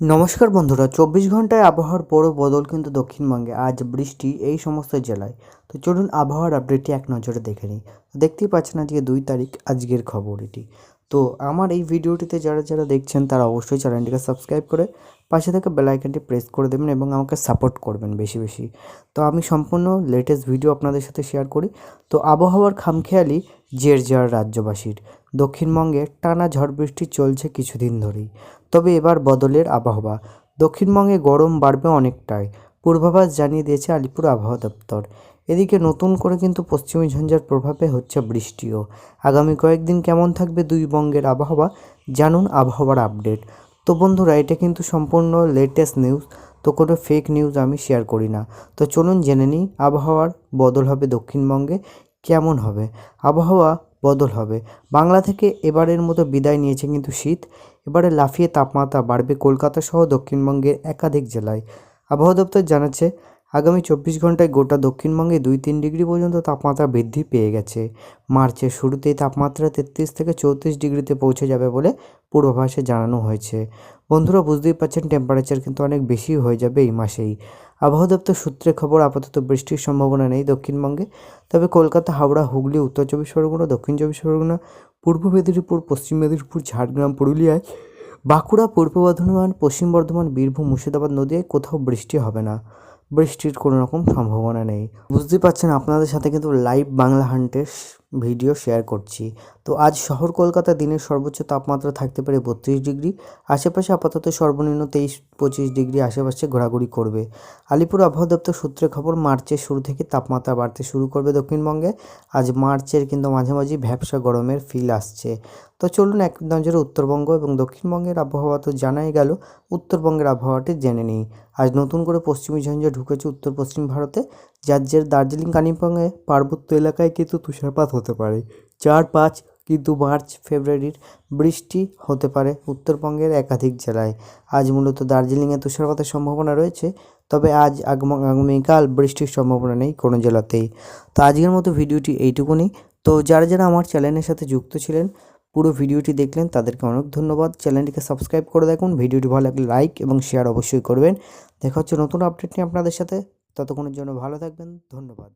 নমস্কার বন্ধুরা, চব্বিশ ঘন্টায় আবহাওয়ার বড় বদল কিন্তু দক্ষিণবঙ্গে, আজ বৃষ্টি এই সমস্ত জেলায়। তো চলুন আবহাওয়ার আপডেটটি এক নজরে দেখে নিই। দেখতেই পাচ্ছেন আজকে দুই তারিখ, আজকের খবর এটি তো আমার এই ভিডিওটিতে যারা যারা দেখছেন তারা অবশ্যই চ্যানেলটিকে সাবস্ক্রাইব করে পাশে থাকা বেল আইকনটি প্রেস করে দেবেন এবং আমাকে সাপোর্ট করবেন বেশি বেশি। তো আমি সম্পূর্ণ লেটেস্ট ভিডিও আপনাদের সাথে শেয়ার করি। তো আবহাওয়ার খামখেয়ালি জের জার রাজ্যবাসীর। দক্ষিণবঙ্গে টানা ঝড় বৃষ্টি চলছে কিছুদিন ধরেই। তবে এবার বদলের আবহাওয়া। দক্ষিণবঙ্গে গরম বাড়বে অনেকটাই। পূর্বাভাস জানিয়ে দিয়েছে আলিপুর আবহাওয়া দপ্তর। এদিকে নতুন করে কিন্তু পশ্চিমী ঝঞ্ঝার প্রভাবে হচ্ছে বৃষ্টিও। আগামী কয়েকদিন কেমন থাকবে দুই বঙ্গের আবহাওয়া, জানুন আবহাওয়ার আপডেট। তো বন্ধুরা, এটা কিন্তু সম্পূর্ণ লেটেস্ট নিউজ তো কোনো ফেক নিউজ আমি শেয়ার করি না। তো চলুন জেনে নিই আবহাওয়ার বদল হবে দক্ষিণবঙ্গে কেমন হবে। আবহাওয়া বদল হবে। বাংলা থেকে এবারের মতো বিদায় নিয়েছে কিন্তু শীত। এবারে লাফিয়ে তাপমাত্রা বাড়বে কলকাতা সহ দক্ষিণবঙ্গের একাধিক জেলায়। আবহাওয়া দপ্তর জানাচ্ছে আগামী চব্বিশ ঘন্টায় গোটা দক্ষিণবঙ্গে দুই তিন ডিগ্রি পর্যন্ত তাপমাত্রা বৃদ্ধি পেয়ে গেছে। মার্চের শুরুতেই তাপমাত্রা তেত্রিশ থেকে চৌত্রিশ ডিগ্রিতে পৌঁছে যাবে বলে পূর্বাভাসে জানানো হয়েছে। বন্ধুরা, বুঝতেই পারছেন টেম্পারেচার কিন্তু অনেক বেশি হয়ে যাবে এই মাসেই। আবহাওয়া দপ্তর সূত্রে খবর, আপাতত বৃষ্টির সম্ভাবনা নেই দক্ষিণবঙ্গে। তবে কলকাতা, হাওড়া, হুগলি, উত্তর চব্বিশ পরগনা, দক্ষিণ চব্বিশ পরগনা, পূর্ব মেদিনীপুর, পশ্চিম মেদিনীপুর, ঝাড়গ্রাম, পুরুলিয়ায়, বাঁকুড়া, পূর্ব বর্ধমান, পশ্চিম বর্ধমান, বীরভূম, মুর্শিদাবাদ নদীয়ায় কোথাও বৃষ্টি হবে না। বৃষ্টির কোনো রকম সম্ভাবনা নেই। বুঝতেই পারছেন আপনাদের সাথে কিন্তু লাইভ বাংলা হান্টের ভিডিও শেয়ার করছি। তো আজ শহর কলকাতা দিনের সর্বোচ্চ তাপমাত্রা থাকতে পারে বত্রিশ ডিগ্রি। আশেপাশে আপাতত সর্বনিম্ন তেইশ, পঁচিশ ডিগ্রি আশেপাশে ঘোরাঘুরি করবে। আলিপুর আবহাওয়া দপ্তর সূত্রে খবর, মার্চের শুরু থেকে তাপমাত্রা বাড়তে শুরু করবে দক্ষিণবঙ্গে। আজ মার্চের কিন্তু মাঝামাঝি ভ্যাবসা গরমের ফিল আসছে। তো চলুন এক নজরে উত্তরবঙ্গ এবং দক্ষিণবঙ্গের আবহাওয়া তো জানাই গেল, উত্তরবঙ্গের আবহাওয়াটি জেনে নিই। আজ নতুন করে পশ্চিমী ঝঞ্ঝা ঢুকেছে উত্তর পশ্চিম ভারতে। যার জের দার্জিলিং কালিম্পংয়ে পার্বত্য এলাকায় কিন্তু তুষারপাত হতে পারে। চার পাঁচ কিন্তু মার্চ, ফেব্রুয়ারির বৃষ্টি হতে পারে উত্তরবঙ্গের একাধিক জেলায়। আজ মূলত দার্জিলিংয়ে তুষারপাতের সম্ভাবনা রয়েছে, তবে আজ আগামীকাল বৃষ্টির সম্ভাবনা নেই কোনো জেলাতেই। তো আজকের মতো ভিডিওটি এইটুকুনি। তো যারা যারা আমার চ্যানেলের সাথে যুক্ত ছিলেন, পুরো ভিডিওটি দেখলেন, তাদেরকে অনেক ধন্যবাদ। চ্যানেলটিকে সাবস্ক্রাইব করে দেখুন, ভিডিওটি ভালো লাগলে লাইক এবং শেয়ার অবশ্যই করবেন। দেখা হচ্ছে নতুন আপডেট নিয়ে আপনাদের সাথে। ততক্ষণের জন্য ভালো থাকবেন, ধন্যবাদ।